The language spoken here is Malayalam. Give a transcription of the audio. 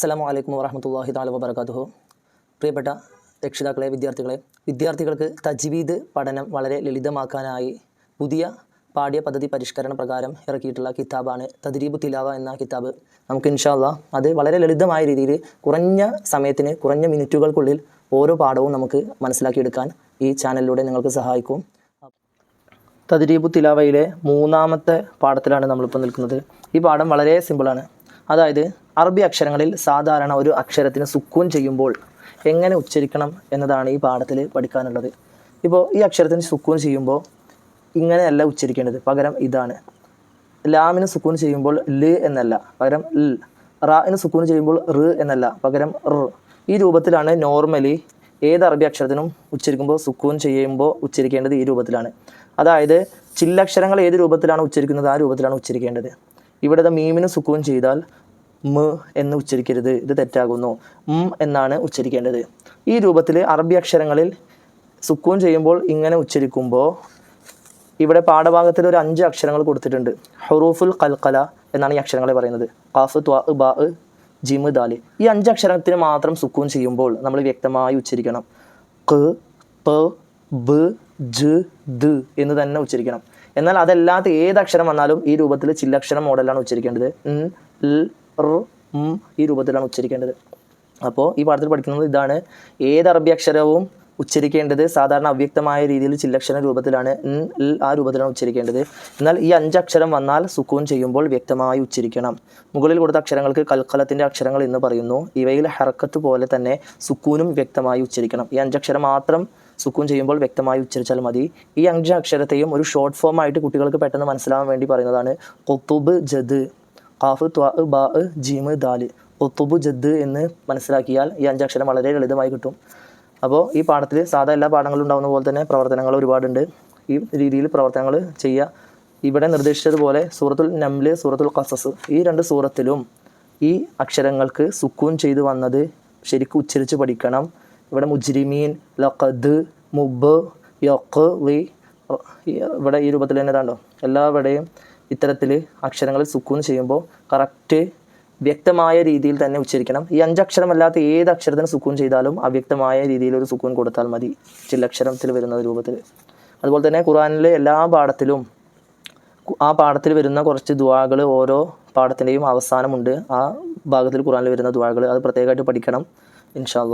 അസ്സലാമു വലൈക്കും വറഹമത്തല്ലാഹി താല വബർക്കാത്തുഹു പ്രിയപ്പെട്ട രക്ഷിതാക്കളെ വിദ്യാർത്ഥികളെ വിദ്യാർത്ഥികൾക്ക് തജ്വീദ് പഠനം വളരെ ലളിതമാക്കാനായി പുതിയ പാഠ്യ പദ്ധതി പരിഷ്കരണ പ്രകാരം ഇറക്കിയിട്ടുള്ള കിതാബാണ് തദ്രീബ് തിലാവ എന്ന കിതാബ്. നമുക്ക് ഇൻഷാല്ല അത് വളരെ ലളിതമായ രീതിയിൽ കുറഞ്ഞ സമയത്തിന് കുറഞ്ഞ മിനിറ്റുകൾക്കുള്ളിൽ ഓരോ പാഠവും നമുക്ക് മനസ്സിലാക്കിയെടുക്കാൻ ഈ ചാനലിലൂടെ നിങ്ങൾക്ക് സഹായിക്കും. തദ്രീബു തിലാവയിലെ മൂന്നാമത്തെ പാഠത്തിലാണ് നമ്മളിപ്പോൾ നിൽക്കുന്നത്. ഈ പാഠം വളരെ സിമ്പിളാണ് അതായത് അറബി അക്ഷരങ്ങളിൽ സാധാരണ ഒരു അക്ഷരത്തിന് സുക്കൂൻ ചെയ്യുമ്പോൾ എങ്ങനെ ഉച്ചരിക്കണം എന്നതാണ് ഈ പാഠത്തിൽ പഠിക്കാനുള്ളത്. ഇപ്പോൾ ഈ അക്ഷരത്തിന് സുക്കൂൻ ചെയ്യുമ്പോൾ ഇങ്ങനെയല്ല ഉച്ചരിക്കേണ്ടത്. പകരം ഇതാണ്. ലാമിന് സുക്കൂൻ ചെയ്യുമ്പോൾ ൽ എന്നല്ല. പകരം ൽ. റാന് സുക്കൂൻ ചെയ്യുമ്പോൾ റ് എന്നല്ല. പകരം റ് ഈ രൂപത്തിലാണ് നോർമലി ഏത് അറബി അക്ഷരത്തിനും ഉച്ചരിക്കുമ്പോൾ സുക്കൂൻ ചെയ്യുമ്പോൾ ഉച്ചരിക്കേണ്ടത് ഈ രൂപത്തിലാണ്. അതായത് ചില്ലക്ഷരങ്ങൾ ഏത് രൂപത്തിലാണ് ഉച്ചരിക്കുന്നത് ആ രൂപത്തിലാണ് ഉച്ചരിക്കേണ്ടത്. ഇവിടെ മീമിന് സുക്കൂൻ ചെയ്താൽ മ് എന്ന് ഉച്ചരിക്കരുത്. ഇത് തെറ്റാകുന്നു. മ് എന്നാണ് ഉച്ചരിക്കേണ്ടത്. ഈ രൂപത്തിൽ അറബി അക്ഷരങ്ങളിൽ സുക്കൂൻ ചെയ്യുമ്പോൾ ഇങ്ങനെ ഉച്ചരിക്കുമ്പോൾ ഇവിടെ പാഠഭാഗത്തിൽ ഒരു അഞ്ച് അക്ഷരങ്ങൾ കൊടുത്തിട്ടുണ്ട്. ഹുറൂഫുൽ കൽക്കല എന്നാണ് ഈ അക്ഷരങ്ങളെ പറയുന്നത്. കാഫ് ത്വാ ബാ ജിമ് ദാൽ. ഈ അഞ്ച് അക്ഷരത്തിന് മാത്രം സുക്കൂൻ ചെയ്യുമ്പോൾ നമ്മൾ വ്യക്തമായി ഉച്ചരിക്കണം. ക് പ ബ് ജ് ദ് എന്ന് തന്നെ ഉച്ചരിക്കണം. എന്നാൽ അതല്ലാത്ത ഏത് അക്ഷരം വന്നാലും ഈ രൂപത്തിൽ ചില്ലക്ഷരം മോഡലാണ് ഉച്ചരിക്കേണ്ടത്. ൽ ഈ രൂപത്തിലാണ് ഉച്ചരിക്കേണ്ടത്. അപ്പോൾ ഈ പാഠത്തിൽ പഠിക്കുന്നത് ഇതാണ്. ഏത് അറബി അക്ഷരവും ഉച്ചരിക്കേണ്ടത് സാധാരണ അവ്യക്തമായ രീതിയിൽ ചില്ലക്ഷര രൂപത്തിലാണ് ആ രൂപത്തിലാണ് ഉച്ചരിക്കേണ്ടത്. എന്നാൽ ഈ അഞ്ചക്ഷരം വന്നാൽ സുക്കൂൻ ചെയ്യുമ്പോൾ വ്യക്തമായി ഉച്ചരിക്കണം. മുകളിൽ കൊടുത്ത അക്ഷരങ്ങൾക്ക് കൽക്കലത്തിന്റെ അക്ഷരങ്ങൾ എന്ന് പറയുന്നു. ഇവയിൽ ഹറക്കത്ത് പോലെ തന്നെ സുക്കൂനും വ്യക്തമായി ഉച്ചരിക്കണം. ഈ അഞ്ചക്ഷരം മാത്രം സുക്കൂൻ ചെയ്യുമ്പോൾ വ്യക്തമായി ഉച്ചരിച്ചാൽ മതി. ഈ അഞ്ച് അക്ഷരത്തെയും ഒരു ഷോർട്ട് ഫോം ആയിട്ട് കുട്ടികൾക്ക് പെട്ടെന്ന് മനസ്സിലാവാൻ വേണ്ടി പറയുന്നതാണ് കൊത്തുബ് ജദ്. ഖാഫ് ത്വാ ബാ ജീമ് ദാൽ. ഒത്തുബു ജദ് എന്ന് മനസ്സിലാക്കിയാൽ ഈ അഞ്ചക്ഷരം വളരെ ലളിതമായി കിട്ടും. അപ്പോൾ ഈ പാഠത്തിൽ സാധാ എല്ലാ പാഠങ്ങളും ഉണ്ടാകുന്ന പോലെ തന്നെ പ്രവർത്തനങ്ങൾ ഒരുപാടുണ്ട്. ഈ രീതിയിൽ പ്രവർത്തനങ്ങൾ ചെയ്യുക ഇവിടെ നിർദ്ദേശിച്ചതുപോലെ സൂറത്തുൽ നംൽ സൂറത്തുൽ ഖസസ് ഈ രണ്ട് സൂറത്തിലും ഈ അക്ഷരങ്ങൾക്ക് സുക്കൂൻ ചെയ്ത് വന്നത് ശരിക്കും ഉച്ചരിച്ച് പഠിക്കണം. ഇവിടെ മുജ്രിമീൻ ലഖദ് മുബ് യൊക്ക് വി ഇവിടെ ഈ രൂപത്തിൽ തന്നെ ഇതാണ്ടോ? എല്ലാവിടെയും ഇത്തരത്തിൽ അക്ഷരങ്ങൾ സുക്കൂൻ ചെയ്യുമ്പോൾ കറക്റ്റ് വ്യക്തമായ രീതിയിൽ തന്നെ ഉച്ചരിക്കണം. ഈ അഞ്ചക്ഷരമല്ലാത്ത ഏത് അക്ഷരത്തിന് സുക്കൂൻ ചെയ്താലും അവ്യക്തമായ രീതിയിൽ ഒരു സുക്കൂൻ കൊടുത്താൽ മതി. ചില്ലക്ഷരത്തിൽ വരുന്ന രൂപത്തിൽ അതുപോലെ തന്നെ ഖുറാനിലെ എല്ലാ പാഠത്തിലും ആ പാഠത്തിൽ വരുന്ന കുറച്ച് ദുവാകൾ ഓരോ പാഠത്തിന്റെയും അവസാനമുണ്ട്. ആ ഭാഗത്തിൽ ഖുറാനിൽ വരുന്ന ദുവാകൾ അത് പ്രത്യേകമായിട്ട് പഠിക്കണം. ഇൻഷാല്ലാ